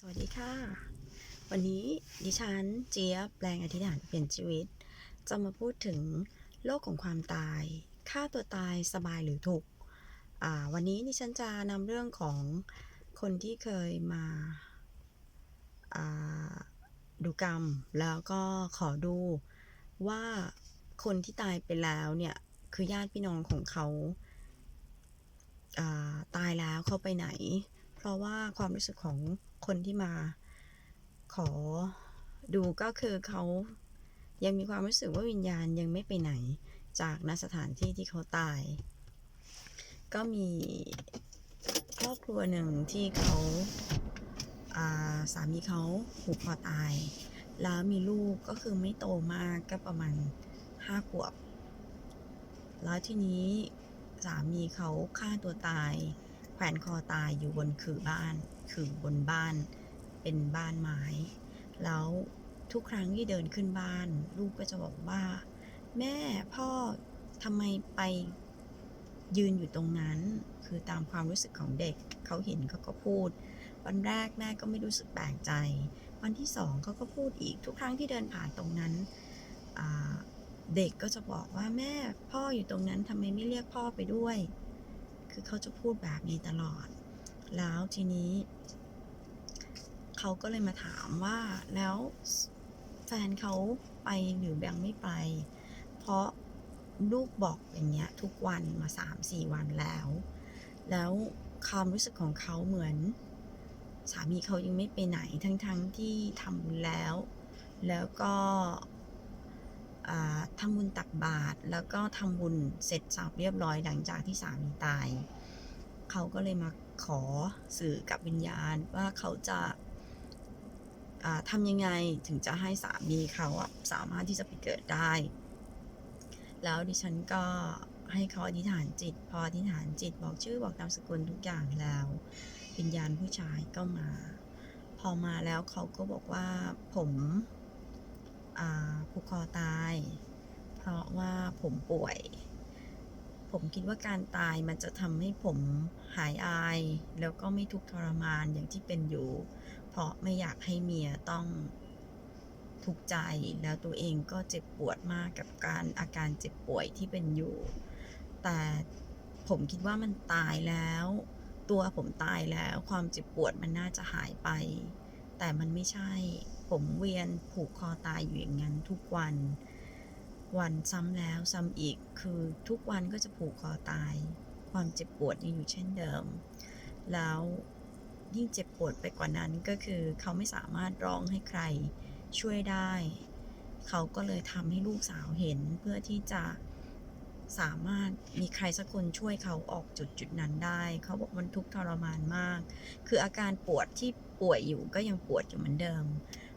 สวัสดีค่ะ วันนี้ดิฉันเจี๊ยบแปลงอธิษฐานเปลี่ยนชีวิต จะมาพูดถึงโลกของความตายฆ่าตัวตายสบายหรือถูกอ่าวันนี้ดิฉันจะนำเรื่องของคนที่เคยมาอ่าดูกรรม แล้วก็ขอดูว่าคนที่ตายไปแล้วเนี่ย คือญาติพี่น้องของเขาอ่าตายแล้วเขาไปไหน เพราะว่าความรู้สึกของ คนที่มาขอดูก็คือเขายังมีความรู้สึกว่าวิญญาณยังไม่ไปไหนจากณสถานที่ที่เขาตาย ก็มีครอบครัวหนึ่งที่เขาาสามีเขาผูกคอตาย แล้วมีลูกก็คือไม่โตมากก็ประมาณห้าขวบ แล้วทีนี้สามีเขาฆ่าตัวตาย แขวนคอตายอยู่บนคือบ้านคือบนบ้าน เป็นบ้านไม้ แล้วทุกครั้งที่เดินขึ้นบ้าน ลูกก็จะบอกว่า แม่พ่อทำไมไปยืนอยู่ตรงนั้น คือตามความรู้สึกของเด็กเขาเห็นเขาก็พูด วันแรกแม่ก็ไม่รู้สึกแปลกใจ วันที่สองเขาก็พูดอีกทุกครั้งที่เดินผ่านตรงนั้น เด็กก็จะบอกว่าแม่พ่ออยู่ตรงนั้นทำไมไม่เรียกพ่อไปด้วย คือเขาจะพูดแบบนี้ตลอด แล้วทีนี้ เขาก็เลยมาถามว่าแล้วแฟนเขาไปหรือยังไม่ไป เพราะลูกบอกอย่างเงี้ย ทุกวันมาสามสี่วันแล้ว แล้วความรู้สึกของเขาเหมือน สามีเขายังไม่ไปไหนทั้งๆทที่ทำแล้ว แล้วก็ ทำบุญตักบาตรแล้วก็ทำบุญเสร็จสับเรียบร้อยหลังจากที่สามีตาย เขาก็เลยมาขอสื่อกับวิญญาณว่าเขาจะอ่าทำยังไงถึงจะให้สามีเขาสามารถที่จะไปเกิดได้ แล้วดิฉันก็ให้เขาอธิษฐานจิต พออธิษฐานจิตบอกชื่อบอกนามสกุลทุกอย่างแล้ว วิญญาณผู้ชายก็มา พอมาแล้วเขาก็บอกว่าผม ผูกคอตาย เพราะว่าผมป่วย ผมคิดว่าการตายมันจะทำให้ผมหายอาย แล้วก็ไม่ทุกข์ทรมานอย่างที่เป็นอยู่ เพราะไม่อยากให้เมียต้องทุกข์ใจแล้วตัวเองก็เจ็บปวดมากกับการอาการเจ็บป่วยที่เป็นอยู่ แต่ผมคิดว่ามันตายแล้ว ตัวผมตายแล้วความเจ็บปวดมันน่าจะหายไป แต่มันไม่ใช่ ผมเวียนผูกคอตายอยู่อย่างนั้นทุกวัน วันซ้ำแล้วซ้ำอีกคือทุกวันก็จะผูกคอตาย ความเจ็บปวดยังอยู่เช่นเดิม แล้วยิ่งเจ็บปวดไปกว่านั้นก็คือเขาไม่สามารถร้องให้ใครช่วยได้ เขาก็เลยทำให้ลูกสาวเห็นเพื่อที่จะสามารถมีใครสักคนช่วยเขาออกจุดจุดนั้นได้ เขาบอกมันทุกข์ทรมานมาก คืออาการปวดที่ป่วยอยู่ก็ยังปวดอยู่เหมือนเดิม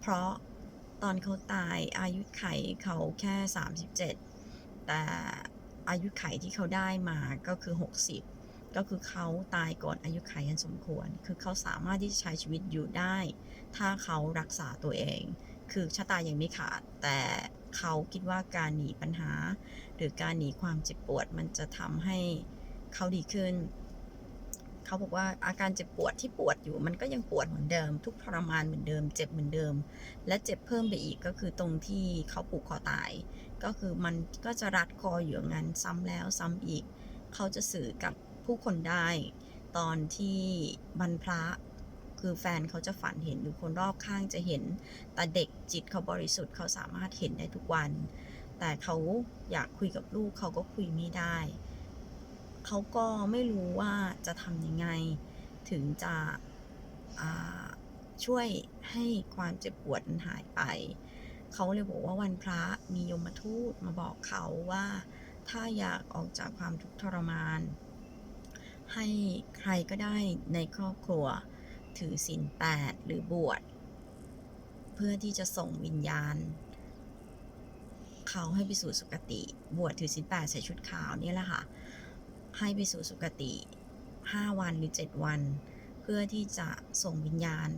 เพราะตอนเขาตายอายุไขเขาแค่ 37 แต่อายุไขที่เขาได้มาก็คือ 60 ก็คือเขาตายก่อนอายุไขยันสมควร คือเขาสามารถที่จะใช้ชีวิตอยู่ได้ ถ้าเขารักษาตัวเอง คือชะตายังไม่ขาด แต่เขาคิดว่าการหนีปัญหา หรือการหนีความเจ็บปวดมันจะทำให้เขาดีขึ้น เขาบอกว่าอาการเจ็บปวดที่ปวดอยู่มันก็ยังปวดเหมือนเดิม ทุกทรมานเหมือนเดิม เจ็บเหมือนเดิม และเจ็บเพิ่มไปอีกก็คือตรงที่เขาผูกคอตาย ก็คือมันก็จะรัดคออยู่อย่างนั้นซ้ำแล้วซ้ำอีก เขาจะสื่อกับผู้คนได้ ตอนที่บรรพระคือแฟนเขาจะฝันเห็นหรือคนรอบข้างจะเห็น แต่เด็กจิตเขาบริสุทธิ์เขาสามารถเห็นได้ทุกวัน แต่เขาอยากคุยกับลูกเขาก็คุยไม่ได้ เขาก็ไม่รู้ว่าจะทำยังไง ถึงจะช่วยให้ความเจ็บปวดหายไป เขาเลยบอกว่าวันพระมียมทูตมาบอกเขาว่า ถ้าอยากออกจากความทุกข์ทรมาน ให้ใครก็ได้ในครอบครัว ถือศีลแปดหรือบวช เพื่อที่จะส่งวิญญาณ เขาให้ไปสู่สุคติ บวชถือศีลแปดใส่ชุดขาวนี่แหละค่ะ ให้ไปสู่สุคติ 5 วันหรือ 7 วัน เพื่อที่จะส่งวิญญาณ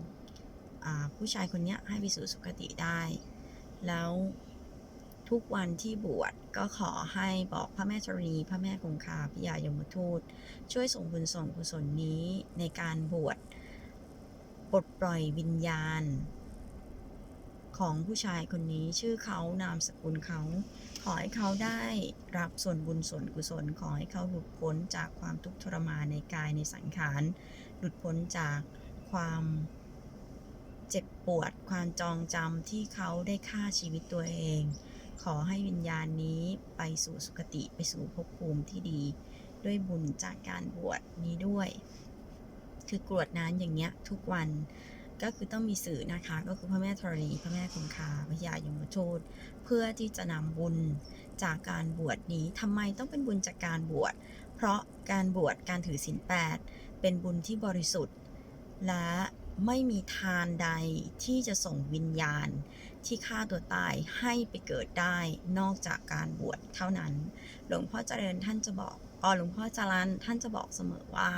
ผู้ชายคนนี้ให้ไปสู่สุคติได้ แล้วทุกวันที่บวชก็ขอให้บอกพระแม่ธรณีพระแม่คงคาพิยายมทูต ช่วยส่งบุญส่งกุศลนี้ในการบวชปลดปล่อยวิญญาณ ของผู้ชายคนนี้ชื่อเขานามสกุลเขา ขอให้เขาได้รับส่วนบุญส่วนกุศล ขอให้เขาหลุดพ้นจากความทุกข์ทรมานในกายในสังขาร หลุดพ้นจากความเจ็บปวด ความจองจำที่เขาได้ฆ่าชีวิตตัวเอง ขอให้วิญญาณนี้ไปสู่สุคติไปสู่ภพภูมิที่ดี ด้วยบุญจากการบวชนี้ด้วย คือกรวดน้ำอย่างเงี้ยทุกวัน ก็คือต้องมีสื่อนะคะ ก็คือพระแม่ธรณีพระแม่คงคาพระยายมทูตเพื่อที่จะนำบุญจากการบวชนี้ทำไมต้องเป็นบุญจากการบวช เพราะการบวชการถือศีลแปดเป็นบุญที่บริสุทธิ์ และไม่มีทานใดที่จะส่งวิญญาณที่ฆ่าตัวตายให้ไปเกิดได้นอกจากการบวชเท่านั้น หลวงพ่อเจริญท่านจะบอกอ๋อหลวงพ่อจรันท่านจะบอกเสมอว่า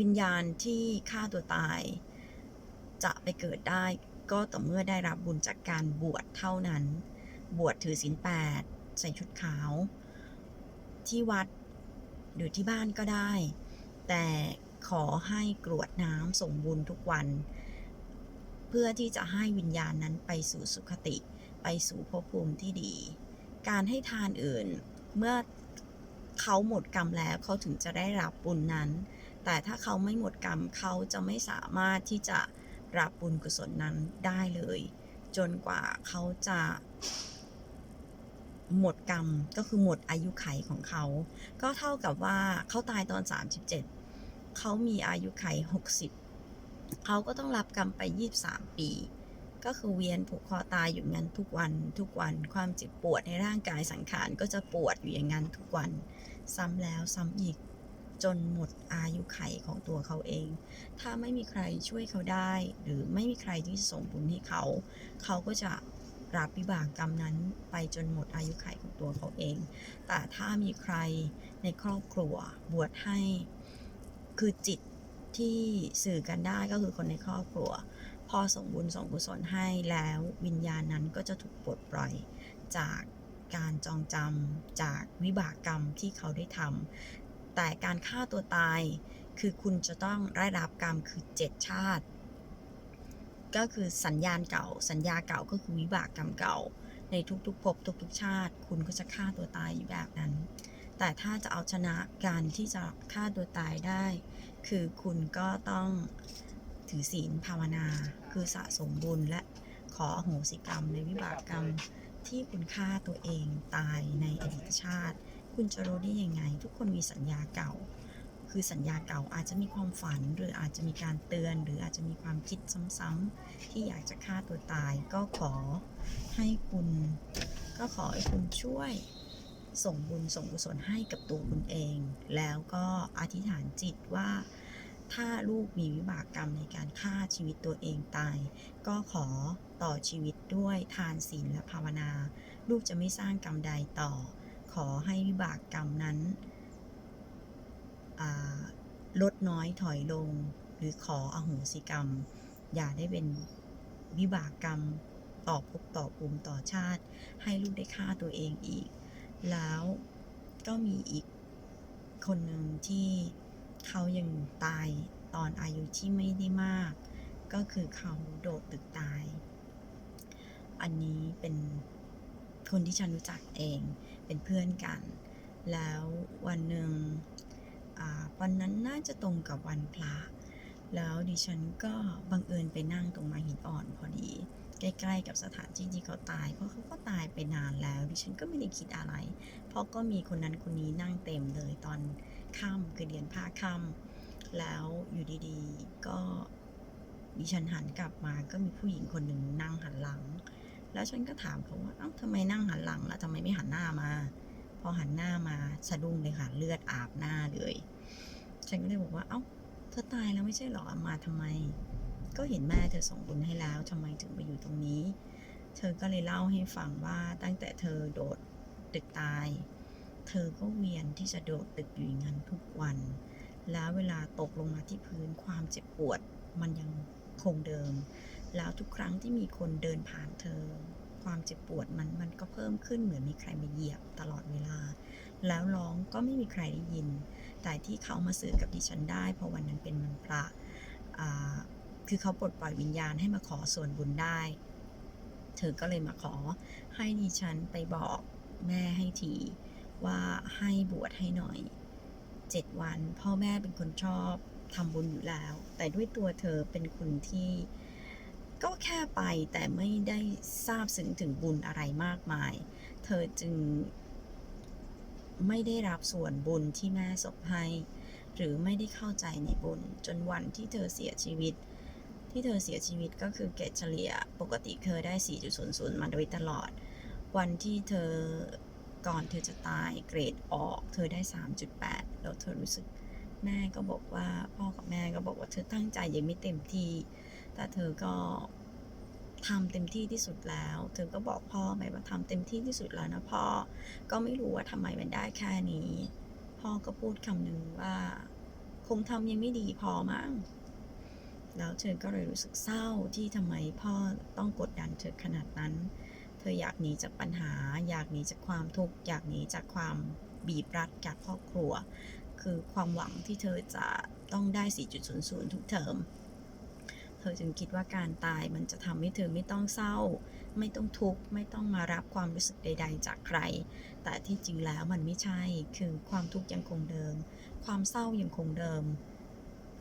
วิญญาณที่ฆ่าตัวตาย จะไปเกิดได้ก็ต่อเมื่อได้รับบุญจากการบวชเท่านั้น บวชถือศีลแปดใส่ชุดขาว ที่วัดหรือที่บ้านก็ได้ แต่ขอให้กรวดน้ำส่งบุญทุกวัน เพื่อที่จะให้วิญญาณนั้นไปสู่สุคติไปสู่ภพภูมิที่ดี การให้ทานอื่นเมื่อเขาหมดกรรมแล้วเขาถึงจะได้รับบุญนั้น แต่ถ้าเขาไม่หมดกรรมเขาจะไม่สามารถที่จะรับบุญกุศลนั้นได้เลย จนกว่าเขาจะหมดกรรมก็คือหมดอายุไขของเขา ก็เท่ากับว่าเขาตายตอน 37 เขามีอายุไข 60 เขาก็ต้องรับกรรมไป 23 ปี ก็คือเวียนผูกคอตายอยู่งั้นทุกวันทุกวันความเจ็บปวดในร่างกายสังขารก็จะปวดอยู่อย่างนั้นทุกวัน ซ้ำแล้วซ้ำอีก จนหมดอายุไขของตัวเขาเอง ถ้าไม่มีใครช่วยเขาได้ หรือไม่มีใครที่ส่งบุญให้เขา เขาก็จะรับวิบากกรรมนั้นไปจนหมดอายุไขของตัวเขาเอง แต่ถ้ามีใครในครอบครัวบวชให้ คือจิตที่สื่อกันได้ก็คือคนในครอบครัว พอส่งบุญส่งกุศลให้แล้ววิญญาณนั้นก็จะถูกปลดปล่อยจากการจองจำจากวิบากกรรมที่เขาได้ทำ แต่การฆ่าตัวตาย คือคุณจะต้องได้รับกรรมคือเจ็ดชาติ ก็คือสัญญาณเก่า สัญญาเก่าก็คือวิบากกรรมเก่า ในทุกๆภพทุกๆชาติ คุณก็จะฆ่าตัวตายอยู่แบบนั้น แต่ถ้าจะเอาชนะการที่จะฆ่าตัวตายได้ คือคุณก็ต้องถือศีลภาวนา คือสะสมบุญและขออโหสิกรรมในวิบากกรรมที่คุณฆ่าตัวเองตายในอดีตชาติ คุณจะรู้ได้ยังไง ทุกคนมีสัญญาเก่า คือสัญญาเก่าอาจจะมีความฝัน หรืออาจจะมีการเตือน หรืออาจจะมีความคิดซ้ำๆที่อยากจะฆ่าตัวตาย ก็ขอให้คุณ ก็ขอให้คุณช่วยส่งบุญส่งกุศลให้กับตัวคุณเอง แล้วก็อธิษฐานจิตว่าถ้าลูกมีวิบากกรรมในการฆ่าชีวิตตัวเองตาย ก็ขอต่อชีวิตด้วยทานศีลและภาวนา ลูกจะไม่สร้างกรรมใดต่อ ขอให้วิบากกรรมนั้นลดน้อยถอยลง หรือขออโหสิกรรม อย่าได้เป็นวิบากกรรมต่อภพต่อภูมิต่อชาติ ให้ลูกได้ฆ่าตัวเองอีก แล้วก็มีอีกคนหนึ่งที่เขายังตายตอนอายุที่ไม่ได้มาก ก็คือเขาโดดตึกตาย อันนี้เป็น คนที่ฉันรู้จักเองเป็นเพื่อนกัน แล้ววันหนึ่งวันนั้นน่าจะตรงกับวันพระแล้วดิฉันก็บังเอิญไปนั่งตรงมาหินอ่อนพอดี ใกล้ๆกับสถานที่ที่เขาตาย เพราะเขาก็ตายไปนานแล้ว ดิฉันก็ไม่ได้คิดอะไร เพราะก็มีคนนั้นคนนี้นั่งเต็มเลยตอนค่ำคือเรียนภาค่ำแล้วอยู่ดีๆ ก็ดิฉันหันกลับมาก็มีผู้หญิงคนหนึ่งนั่งหันหลัง แล้วฉันก็ถามเขาว่าเอ้าทำไมนั่งหันหลังล่ะทำไมไม่หันหน้ามา พอหันหน้ามาสะดุ้งเลยค่ะเลือดอาบหน้าเลย ฉันก็เลยบอกว่าเอ้าเธอตายแล้วไม่ใช่หรอมาทำไม ก็เห็นแม่เธอส่งบุญให้แล้วทำไมถึงมาอยู่ตรงนี้ เธอก็เลยเล่าให้ฟังว่าตั้งแต่เธอโดดตึกตาย เธอก็เวียนที่จะโดดตึกอยู่อย่างนั้นทุกวัน แล้วเวลาตกลงมาที่พื้นความเจ็บปวดมันยังคงเดิม แล้วทุกครั้งที่มีคนเดินผ่านเธอ ความเจ็บปวดมันมันก็เพิ่มขึ้นเหมือนมีใครมาเหยียบตลอดเวลา แล้วร้องก็ไม่มีใครได้ยิน แต่ที่เขามาสื่อกับดิฉันได้เพราะวันนั้นเป็นวันพระคือเขาปลดปล่อยวิญญาณให้มาขอส่วนบุญได้ เธอก็เลยมาขอให้ดิฉันไปบอกแม่ให้ทีว่าให้บวชให้หน่อยเจ็ดวัน พ่อแม่เป็นคนชอบทำบุญอยู่แล้ว แต่ด้วยตัวเธอเป็นคนที่ ก็แค่ไปแต่ไม่ได้ทราบซึ้งถึงบุญอะไรมากมาย เธอจึงไม่ได้รับส่วนบุญที่แม่สบให้ หรือไม่ได้เข้าใจในบุญ จนวันที่เธอเสียชีวิต ที่เธอเสียชีวิตก็คือเกรดเฉลี่ยปกติเคยได้ 4.00 มาโดยตลอด วันที่เธอก่อนเธอจะตายเกรดออก เธอได้ 3.8 แล้วเธอรู้สึกแม่ก็บอกว่าพ่อกับแม่ก็บอกว่าเธอตั้งใจยังไม่เต็มที่ แต่เธอก็ทำเต็มที่ที่สุดแล้ว เธอก็บอกพ่อไปว่าทำเต็มที่ที่สุดแล้วนะพ่อ ก็ไม่รู้ว่าทำไมมันได้แค่นี้ พ่อก็พูดคำหนึ่งว่า คงทำยังไม่ดีพอมั้ง แล้วเธอก็เลยรู้สึกเศร้าที่ทำไมพ่อต้องกดดันเธอขนาดนั้น เธออยากหนีจากปัญหา อยากหนีจากความทุกข์ อยากหนีจากความบีบรัดจากครอบครัว คือความหวังที่เธอจะต้องได้ 4.00 ทุกเทอม เธอจึงคิดว่าการตายมันจะทำให้เธอไม่ต้องเศร้า ไม่ต้องทุกข์ ไม่ต้องมารับความรู้สึกใด ๆ จากใคร แต่ที่จริงแล้วมันไม่ใช่ คือความทุกข์ยังคงเดิม ความเศร้ายังคงเดิม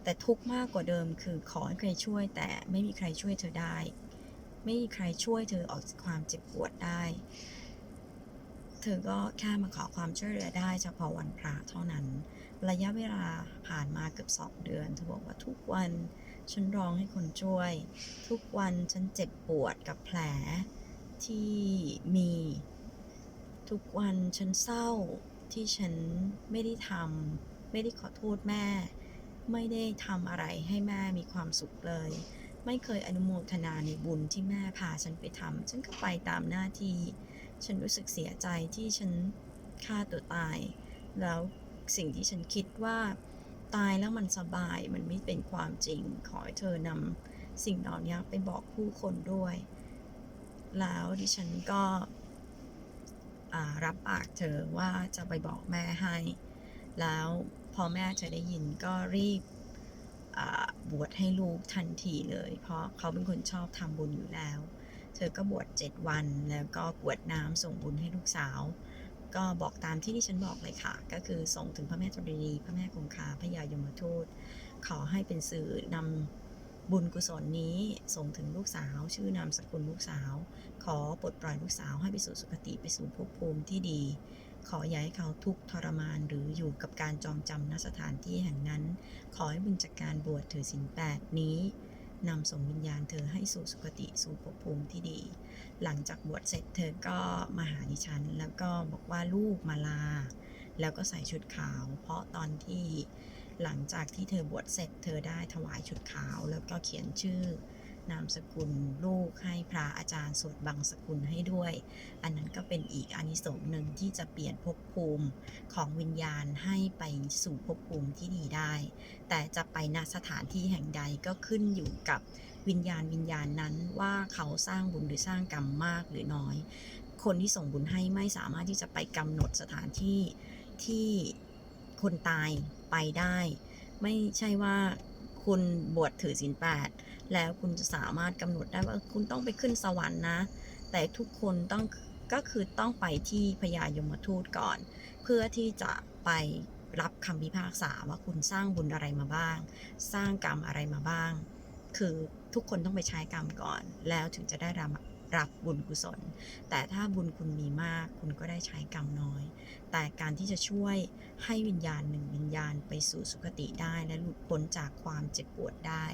แต่ทุกข์มากกว่าเดิม คือขอให้ใครช่วย แต่ไม่มีใครช่วยเธอได้ ไม่มีใครช่วยเธอออกจากความเจ็บปวดได้ เธอก็แค่มาขอความช่วยเหลือได้เฉพาะวันพระเท่านั้น ระยะเวลาผ่านมาเกือบสองเดือน เธอบอกว่าทุกวัน ฉันร้องให้คนช่วย ทุกวันฉันเจ็บปวดกับแผลที่มี ทุกวันฉันเศร้าที่ฉันไม่ได้ทำไม่ได้ขอโทษแม่ ไม่ได้ทำอะไรให้แม่มีความสุขเลย ไม่เคยอนุโมทนาในบุญที่แม่พาฉันไปทำฉันก็ไปตามหน้าที่ ฉันรู้สึกเสียใจที่ฉันฆ่าตัวตาย แล้วสิ่งที่ฉันคิดว่า ตายแล้วมันสบายมันไม่เป็นความจริง ขอให้เธอนำสิ่งเหล่านี้ไปบอกผู้คนด้วย แล้วดิฉันก็รับปากเธอว่าจะไปบอกแม่ให้ แล้วพอแม่จะได้ยินก็รีบบวชให้ลูกทันทีเลย เพราะเขาเป็นคนชอบทำบุญอยู่แล้ว เธอก็บวชเจ็ดวันแล้วก็กวดน้ำส่งบุญให้ลูกสาว ก็บอกตามที่ที่ฉันบอกเลยค่ะ ก็คือส่งถึงพระแม่ธรณีพระแม่คงคาพระยายมทูต ขอให้เป็นสื่อนำบุญกุศลนี้ส่งถึงลูกสาว ชื่อนามสกุลลูกสาว ขอปลดปล่อยลูกสาวให้ไปสู่สุคติไปสู่ภพภูมิที่ดี ขออย่าให้เขาทุกข์ทรมานหรืออยู่กับการจองจำณสถานที่แห่งนั้น ขอให้บุญจากการบวชถือศีลแปดนี้นำส่งวิญญาณเธอให้สู่สุคติสู่ภพภูมิที่ดี หลังจากบวชเสร็จเธอก็มาหาดิฉัน แล้วก็บอกว่าลูกมาลา แล้วก็ใส่ชุดขาว เพราะตอนที่หลังจากที่เธอบวชเสร็จ เธอได้ถวายชุดขาว แล้วก็เขียนชื่อนามสกุลลูกให้พระอาจารย์สวดบังสกุลให้ด้วย อันนั้นก็เป็นอีกอานิสงส์หนึ่งที่จะเปลี่ยนภพภูมิของวิญญาณให้ไปสู่ภพภูมิที่ดีได้ แต่จะไปณสถานที่แห่งใดก็ขึ้นอยู่กับ วิญญาณวิญญาณนั้นว่าเขาสร้างบุญหรือสร้างกรรมมากหรือน้อย คนที่ส่งบุญให้ไม่สามารถที่จะไปกำหนดสถานที่ที่คนตายไปได้ ไม่ใช่ว่าคุณบวชถือศีลแปดแล้วคุณจะสามารถกำหนดได้ว่าคุณต้องไปขึ้นสวรรค์นะ แต่ทุกคนต้องก็คือต้องไปที่พญายมทูตก่อน เพื่อที่จะไปรับคำพิพากษาว่าคุณสร้างบุญอะไรมาบ้าง สร้างกรรมอะไรมาบ้าง คือ ทุกคนต้องไปใช้กรรมก่อน แล้วถึงจะได้รับรับบุญกุศล แต่ถ้าบุญคุณมีมากคุณก็ได้ใช้กรรมน้อย แต่การที่จะช่วยให้วิญญาณหนึ่งวิญญาณไปสู่สุคติได้และหลุดพ้นจากความเจ็บปวดได้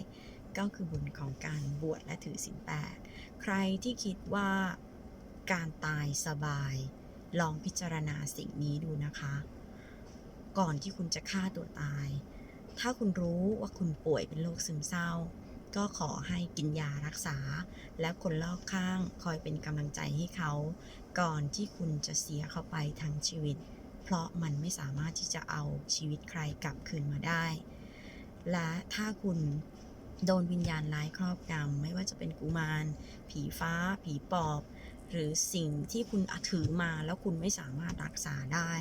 ก็คือบุญของการบวชและถือศีลแปดใครที่คิดว่าการตายสบาย ลองพิจารณาสิ่งนี้ดูนะคะ ก่อนที่คุณจะฆ่าตัวตาย ถ้าคุณรู้ว่าคุณป่วยเป็นโรคซึมเศร้า ก็ขอให้กินยารักษา และคนรอบข้างคอยเป็นกำลังใจให้เขา ก่อนที่คุณจะเสียเขาไปทั้งชีวิต เพราะมันไม่สามารถที่จะเอาชีวิตใครกลับคืนมาได้ และถ้าคุณโดนวิญญาณร้ายครอบงำไม่ว่าจะเป็นกุมาร ผีฟ้า ผีปอบ หรือสิ่งที่คุณถือมาแล้วคุณไม่สามารถรักษาได้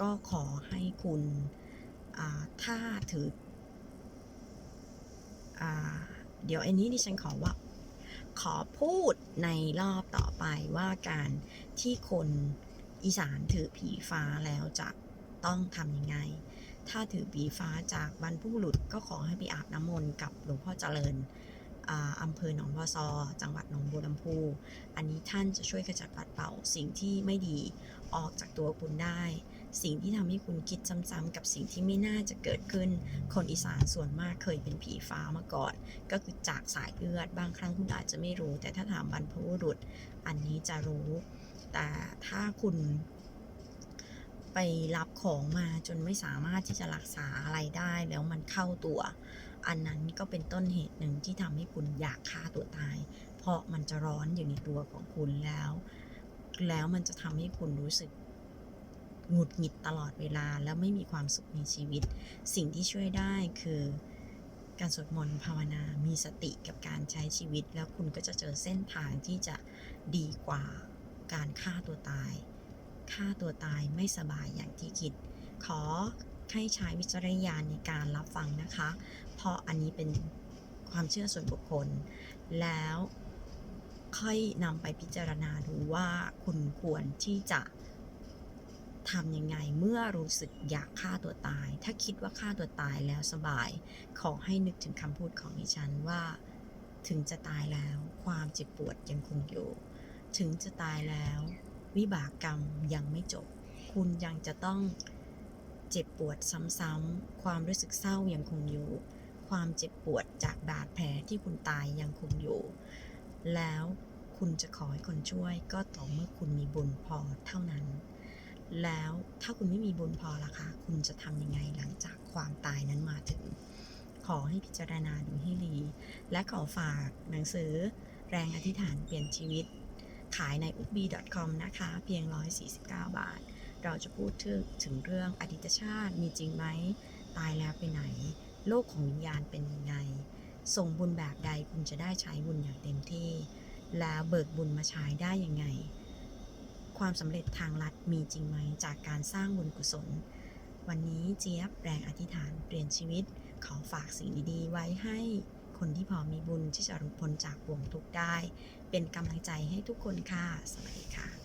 ก็ขอให้คุณถ้าถืออ เดี๋ยวอันนี้ดิฉันขอว่า ขอพูดในรอบต่อไปว่าการที่คนอีสานถือผีฟ้าแล้วจะต้องทำยังไง ถ้าถือผีฟ้าจากบรรพบุรุษก็ขอให้ไปอาบน้ำมนต์กับหลวงพ่อเจริญอ่าอำเภอหนองบัวซอ จังหวัดหนองบัวลำพู อันนี้ท่านจะช่วยขจัดปัดเป่าสิ่งที่ไม่ดีออกจากตัวคุณได้ สิ่งที่ทำให้คุณคิดซ้ำๆกับสิ่งที่ไม่น่าจะเกิดขึ้น คนอีสานส่วนมากเคยเป็นผีฟ้ามาก่อน ก็คือจากสายเลือด บางครั้งคุณอาจจะไม่รู้ แต่ถ้าถามบรรพบุรุษ อันนี้จะรู้ แต่ถ้าคุณไปรับของมาจนไม่สามารถที่จะรักษาอะไรได้แล้วมันเข้าตัว อันนั้นก็เป็นต้นเหตุหนึ่งที่ทำให้คุณอยากฆ่าตัวตาย เพราะมันจะร้อนอยู่ในตัวของคุณแล้ว แล้วมันจะทำให้คุณรู้สึก หงุดหงิดตลอดเวลาแล้วไม่มีความสุขในชีวิต สิ่งที่ช่วยได้คือการสวดมนต์ภาวนามีสติกับการใช้ชีวิต แล้วคุณก็จะเจอเส้นทางที่จะดีกว่าการฆ่าตัวตายฆ่าตัวตายไม่สบายอย่างที่คิด ขอให้ใช้วิจารณญาณในการรับฟังนะคะ เพราะอันนี้เป็นความเชื่อส่วนบุคคล แล้วค่อยนำไปพิจารณาดูว่าคุณควรที่จะ ทำยังไงเมื่อรู้สึกอยากฆ่าตัวตาย ถ้าคิดว่าฆ่าตัวตายแล้วสบาย ขอให้นึกถึงคำพูดของดิฉันว่า ถึงจะตายแล้ว ความเจ็บปวดยังคงอยู่ ถึงจะตายแล้ว วิบากกรรมยังไม่จบ คุณยังจะต้องเจ็บปวดซ้ำๆ ความรู้สึกเศร้ายังคงอยู่ ความเจ็บปวดจากบาดแผลที่คุณตายยังคงอยู่ แล้วคุณจะขอให้คนช่วยก็ต่อเมื่อคุณมีบุญพอเท่านั้น แล้วถ้าคุณไม่มีบุญพอล่ะคะ คุณจะทำยังไงหลังจากความตายนั้นมาถึง ขอให้พิจารณาดูให้ดี และขอฝากหนังสือแรงอธิษฐานเปลี่ยนชีวิต ขายใน u b b c o m นะคะ เพียง 149 บาท เราจะพูดถึงถึงเรื่องอดีตชาติมีจริงไหม ตายแล้วไปไหน โลกของวิญญาณเป็นยังไง ส่งบุญแบบใดคุณจะได้ใช้บุญอย่างเต็มที่ แล้วเบิกบุญมาใช้ได้ยังไง ความสำเร็จทางลัด มีจริงไหมจากการสร้างบุญกุศล วันนี้เจี๊ยบแรงอธิษฐานเปลี่ยนชีวิต ขอฝากสิ่งดีๆ ไว้ให้คนที่พอมีบุญที่จะรุดพ้นจากบ่วงทุกข์ได้ เป็นกำลังใจให้ทุกคนค่ะ สวัสดีค่ะ